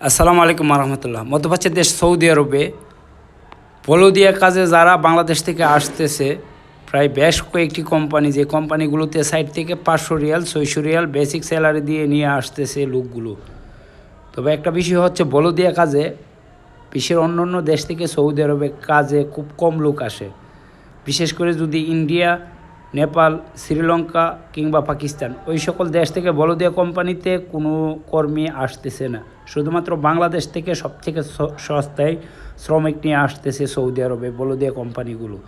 আসসালামু আলাইকুম রহমতুল্লাহ মধ্যপ্রাচ্যের দেশ সৌদি আরবে, বলদিয়া কাজে যারা বাংলাদেশ থেকে আসতেছে, প্রায় বেশ কয়েকটি কোম্পানি, যে কোম্পানিগুলোতে সাইড থেকে পাঁচশো রিয়াল, ছয়শো রিয়াল বেসিক স্যালারি দিয়ে নিয়ে আসতেছে লোকগুলো। তবে একটা বিষয় হচ্ছে, বলদিয়া কাজে বিশ্বের অন্য অন্য দেশ থেকে সৌদি আরবে কাজে খুব কম লোক আসে। বিশেষ করে যদি ইন্ডিয়া নেপাল, শ্রীলঙ্কা কিংবা পাকিস্তান। ওই সকল দেশ থেকে বলদিয়া কোম্পানিতে কোনো কর্মী আসতেছে না। শুধুমাত্র বাংলাদেশ থেকে সবথেকে সস্তায় শ্রমিক নিয়ে আসতেছে সৌদি আরবে বলদিয়া কোম্পানিগুলো।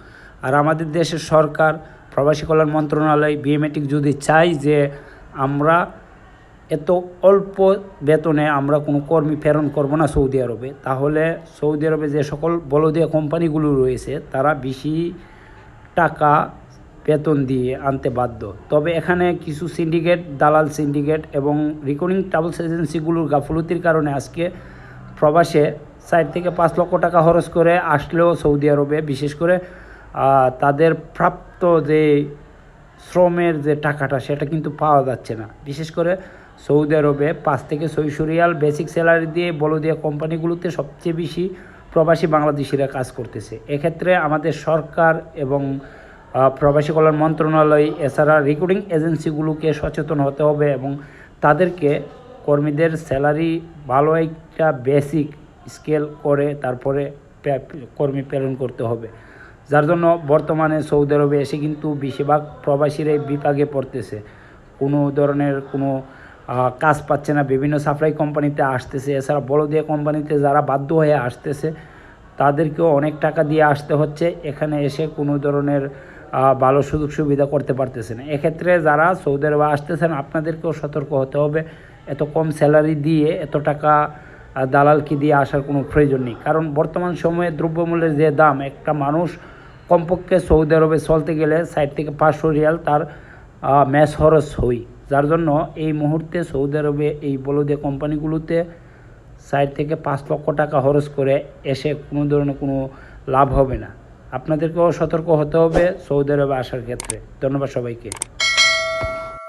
আর আমাদের দেশের সরকার, প্রবাসী কল্যাণ মন্ত্রণালয়, বিএমএটিক যদি চাই যে আমরা এত অল্প বেতনে আমরা কোনো কর্মী প্রেরণ করব না সৌদি আরবে, তাহলে সৌদি আরবে যে সকল বলদিয়া কোম্পানিগুলো রয়েছে, তারা বেশি টাকা বেতন দিয়ে আনতে বাধ্য। তবে এখানে কিছু সিন্ডিকেট, দালাল সিন্ডিকেট এবং রিকর্ডিং ট্রাভেলস এজেন্সিগুলোর গাফলতির কারণে আজকে প্রবাসে চার থেকে পাঁচ লক্ষ টাকা খরচ করে আসলেও সৌদি আরবে, বিশেষ করে তাদের প্রাপ্ত যে শ্রমের যে টাকাটা, সেটা কিন্তু পাওয়া যাচ্ছে না। বিশেষ করে সৌদি আরবে পাঁচ থেকে ছয়শো রিয়াল বেসিক স্যালারি দিয়ে বলদিয়া কোম্পানিগুলোতে সবচেয়ে বেশি প্রবাসী বাংলাদেশিরা কাজ করতেছে। এক্ষেত্রে আমাদের সরকার এবং প্রবাসী কল্যাণ মন্ত্রণালয়, এছাড়া রিক্রুটিং এজেন্সিগুলোকে সচেতন হতে হবে এবং তাদেরকে কর্মীদের স্যালারি ভালো একটা বেসিক স্কেল করে তারপরে কর্মী প্রেরণ করতে হবে। যার জন্য বর্তমানে সৌদি আরবে এসে কিন্তু বেশিরভাগ প্রবাসীরাই বিপাকে পড়তেছে। কোনো ধরনের কোনো কাজ পাচ্ছে না। বিভিন্ন সাপ্লাই কোম্পানিতে আসতেছে। এছাড়া বড়দিয়া কোম্পানিতে যারা বাধ্য হয়ে আসতেছে, তাদেরকেও অনেক টাকা দিয়ে আসতে হচ্ছে। এখানে এসে কোনো ধরনের ভালো সুযোগ সুবিধা করতে পারতেছে না এক্ষেত্রে যারা সৌদি আরবে আসতেছেন, আপনাদেরকেও সতর্ক হতে হবে। এত কম স্যালারি দিয়ে, এত টাকা দালালকে দিয়ে আসার কোনো প্রয়োজন নেই। কারণ বর্তমান সময়ে দ্রব্যমূল্যের যে দাম, একটা মানুষ কমপক্ষে সৌদি আরবে চলতে গেলে সাইড থেকে পাঁচশো রিয়াল তার ম্যাচ খরচ হই। যার জন্য এই মুহূর্তে সৌদি আরবে এই বলদিয়া কোম্পানিগুলোতে সাইড থেকে পাঁচ লক্ষ টাকা খরচ করে এসে কোনো ধরনের কোনো লাভ হবে না। আপনাদেরকেও সতর্ক হতে হবে সৌদি আরবে আসার ক্ষেত্রে। ধন্যবাদ সবাইকে।